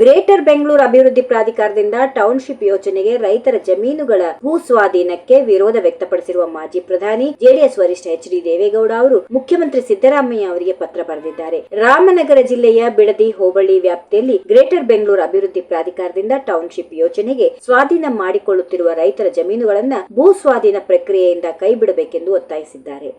Greater Bengaluru ಅಭಿವೃದ್ಧಿ ಪ್ರಾಧಿಕಾರದಿಂದ township ಯೋಜನೆಗೆ ರೈತರ ಜಮೀನುಗಳ ಭೂ ಸ್ವಾಧೀನಕ್ಕೆ ವಿರೋಧ ವ್ಯಕ್ತಪಡಿಸಿರುವ ಮಾಜಿ ಪ್ರಧಾನಿ ಜೆಡಿಎಸ್ ವರಿಷ್ಠ ಎಚ್ ಡಿ ದೇವೇಗೌಡ ಅವರು ಮುಖ್ಯಮಂತ್ರಿ ಸಿದ್ದರಾಮಯ್ಯ ಅವರಿಗೆ ಪತ್ರ ಬರೆದಿದ್ದಾರೆ. ರಾಮನಗರ ಜಿಲ್ಲೆಯ ಬಿಡದಿ ಹೋಬಳಿ ವ್ಯಾಪ್ತಿಯಲ್ಲಿ ಗ್ರೇಟರ್ ಬೆಂಗಳೂರು ಅಭಿವೃದ್ಧಿ ಪ್ರಾಧಿಕಾರದಿಂದ ಟೌನ್ಶಿಪ್ ಯೋಜನೆಗೆ ಸ್ವಾಧೀನ ಮಾಡಿಕೊಳ್ಳುತ್ತಿರುವ ರೈತರ ಜಮೀನುಗಳನ್ನ ಭೂ ಸ್ವಾಧೀನ ಪ್ರಕ್ರಿಯೆಯಿಂದ ಕೈಬಿಡಬೇಕೆಂದು ಒತ್ತಾಯಿಸಿದ್ದಾರೆ.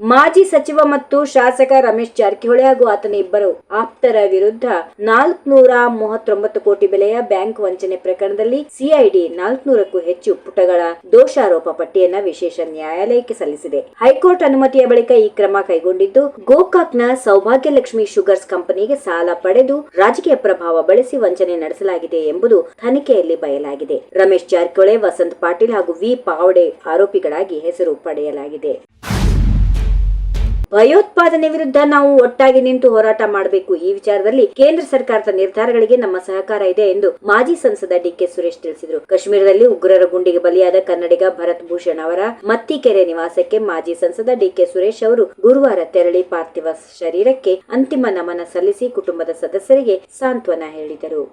ಮಾಜಿ ಸಚಿವ ಮತ್ತು ಶಾಸಕ ರಮೇಶ್ ಜಾರಕಿಹೊಳಿ ಹಾಗೂ ಆತನ ಇಬ್ಬರು ಆಪ್ತರ ವಿರುದ್ಧ ನಾಲ್ಕುನೂರ ಮೂವತ್ತೊಂಬತ್ತು ಕೋಟಿ ಬೆಲೆಯ ಬ್ಯಾಂಕ್ ವಂಚನೆ ಪ್ರಕರಣದಲ್ಲಿ ಸಿಐಡಿ ನಾಲ್ಕುನೂರಕ್ಕೂ ಹೆಚ್ಚು ಪುಟಗಳ ದೋಷಾರೋಪ ಪಟ್ಟಿಯನ್ನ ವಿಶೇಷ ನ್ಯಾಯಾಲಯಕ್ಕೆ ಸಲ್ಲಿಸಿದೆ. ಹೈಕೋರ್ಟ್ ಅನುಮತಿಯ ಬಳಿಕ ಈ ಕ್ರಮ ಕೈಗೊಂಡಿದ್ದು, ಗೋಕಾಕ್ನ ಸೌಭಾಗ್ಯಲಕ್ಷ್ಮಿ ಶುಗರ್ಸ್ ಕಂಪನಿಗೆ ಸಾಲ ಪಡೆದು ರಾಜಕೀಯ ಪ್ರಭಾವ ಬಳಸಿ ವಂಚನೆ ನಡೆಸಲಾಗಿದೆ ಎಂಬುದು ತನಿಖೆಯಲ್ಲಿ ಬಯಲಾಗಿದೆ. ರಮೇಶ್ ಜಾರಕಿಹೊಳಿ, ವಸಂತ್ ಪಾಟೀಲ್ ಹಾಗೂ ವಿ. ಪಾವಡೆ ಆರೋಪಿಗಳಾಗಿ ಹೆಸರು ಪಡೆಯಲಾಗಿದೆ. ಭಯೋತ್ಪಾದನೆ ವಿರುದ್ಧ ನಾವು ಒಟ್ಟಾಗಿ ನಿಂತು ಹೋರಾಟ ಮಾಡಬೇಕು. ಈ ವಿಚಾರದಲ್ಲಿ ಕೇಂದ್ರ ಸರ್ಕಾರದ ನಿರ್ಧಾರಗಳಿಗೆ ನಮ್ಮ ಸಹಕಾರ ಇದೆ ಎಂದು ಮಾಜಿ ಸಂಸದ ಡಿಕೆ ಸುರೇಶ್ ತಿಳಿಸಿದರು. ಕಾಶ್ಮೀರದಲ್ಲಿ ಉಗ್ರರ ಗುಂಡಿಗೆ ಬಲಿಯಾದ ಕನ್ನಡಿಗ ಭರತ್ ಭೂಷಣ್ ಅವರ ಮತ್ತಿಕೆರೆ ನಿವಾಸಕ್ಕೆ ಮಾಜಿ ಸಂಸದ ಡಿಕೆ ಸುರೇಶ್ ಅವರು ಗುರುವಾರ ತೆರಳಿ ಪಾರ್ಥಿವ ಶರೀರಕ್ಕೆ ಅಂತಿಮ ನಮನ ಸಲ್ಲಿಸಿ ಕುಟುಂಬದ ಸದಸ್ಯರಿಗೆ ಸಾಂತ್ವನ ಹೇಳಿದರು.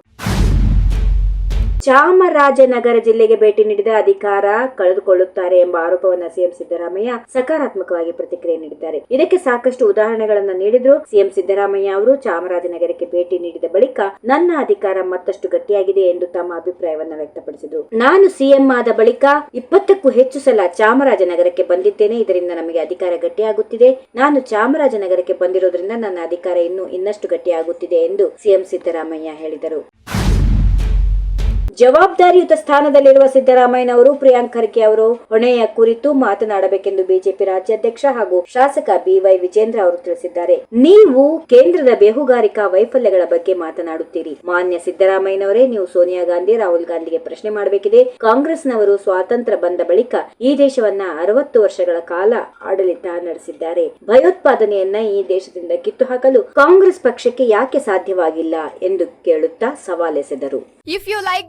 ಚಾಮರಾಜನಗರ ಜಿಲ್ಲೆಗೆ ಭೇಟಿ ನೀಡಿದ ಅಧಿಕಾರ ಕಳೆದುಕೊಳ್ಳುತ್ತಾರೆ ಎಂಬ ಆರೋಪವನ್ನ ಸಿಎಂ ಸಿದ್ದರಾಮಯ್ಯ ಸಕಾರಾತ್ಮಕವಾಗಿ ಪ್ರತಿಕ್ರಿಯೆ ನೀಡಿದ್ದಾರೆ. ಇದಕ್ಕೆ ಸಾಕಷ್ಟು ಉದಾಹರಣೆಗಳನ್ನು ನೀಡಿದ್ರು. ಸಿಎಂ ಸಿದ್ದರಾಮಯ್ಯ ಅವರು ಚಾಮರಾಜನಗರಕ್ಕೆ ಭೇಟಿ ನೀಡಿದ ಬಳಿಕ ನನ್ನ ಅಧಿಕಾರ ಮತ್ತಷ್ಟು ಗಟ್ಟಿಯಾಗಿದೆ ಎಂದು ತಮ್ಮ ಅಭಿಪ್ರಾಯವನ್ನು ವ್ಯಕ್ತಪಡಿಸಿದರು. ನಾನು ಸಿಎಂ ಆದ ಬಳಿಕ ಇಪ್ಪತ್ತಕ್ಕೂ ಹೆಚ್ಚು ಸಲ ಚಾಮರಾಜನಗರಕ್ಕೆ ಬಂದಿದ್ದೇನೆ. ಇದರಿಂದ ನಮಗೆ ಅಧಿಕಾರ ಗಟ್ಟಿಯಾಗುತ್ತಿದೆ. ನಾನು ಚಾಮರಾಜನಗರಕ್ಕೆ ಬಂದಿರೋದ್ರಿಂದ ನನ್ನ ಅಧಿಕಾರ ಇನ್ನೂ ಇನ್ನಷ್ಟು ಗಟ್ಟಿಯಾಗುತ್ತಿದೆ ಎಂದು ಸಿಎಂ ಸಿದ್ದರಾಮಯ್ಯ ಹೇಳಿದರು. ಜವಾಬ್ದಾರಿಯುತ ಸ್ಥಾನದಲ್ಲಿರುವ ಸಿದ್ದರಾಮಯ್ಯನವರು ಪ್ರಿಯಾಂಕ್ ಖರ್ಗೆ ಅವರು ಹೊಣೆಯ ಕುರಿತು ಮಾತನಾಡಬೇಕೆಂದು ಬಿಜೆಪಿ ರಾಜ್ಯಾಧ್ಯಕ್ಷ ಹಾಗೂ ಶಾಸಕ ಬಿವೈ ವಿಜೇಂದ್ರ ಅವರು ತಿಳಿಸಿದ್ದಾರೆ. ನೀವು ಕೇಂದ್ರದ ಬೇಹುಗಾರಿಕಾ ವೈಫಲ್ಯಗಳ ಬಗ್ಗೆ ಮಾತನಾಡುತ್ತೀರಿ. ಮಾನ್ಯ ಸಿದ್ದರಾಮಯ್ಯನವರೇ, ನೀವು ಸೋನಿಯಾ ಗಾಂಧಿ, ರಾಹುಲ್ ಗಾಂಧಿಗೆ ಪ್ರಶ್ನೆ ಮಾಡಬೇಕಿದೆ. ಕಾಂಗ್ರೆಸ್ನವರು ಸ್ವಾತಂತ್ರ್ಯ ಬಂದ ಬಳಿಕ ಈ ದೇಶವನ್ನ ಅರವತ್ತು ವರ್ಷಗಳ ಕಾಲ ಆಡಳಿತ ನಡೆಸಿದ್ದಾರೆ. ಭಯೋತ್ಪಾದನೆಯನ್ನ ಈ ದೇಶದಿಂದ ಕಿತ್ತು ಹಾಕಲು ಕಾಂಗ್ರೆಸ್ ಪಕ್ಷಕ್ಕೆ ಯಾಕೆ ಸಾಧ್ಯವಾಗಿಲ್ಲ ಎಂದು ಕೇಳುತ್ತಾ ಸವಾಲೆಸೆದರು. If you like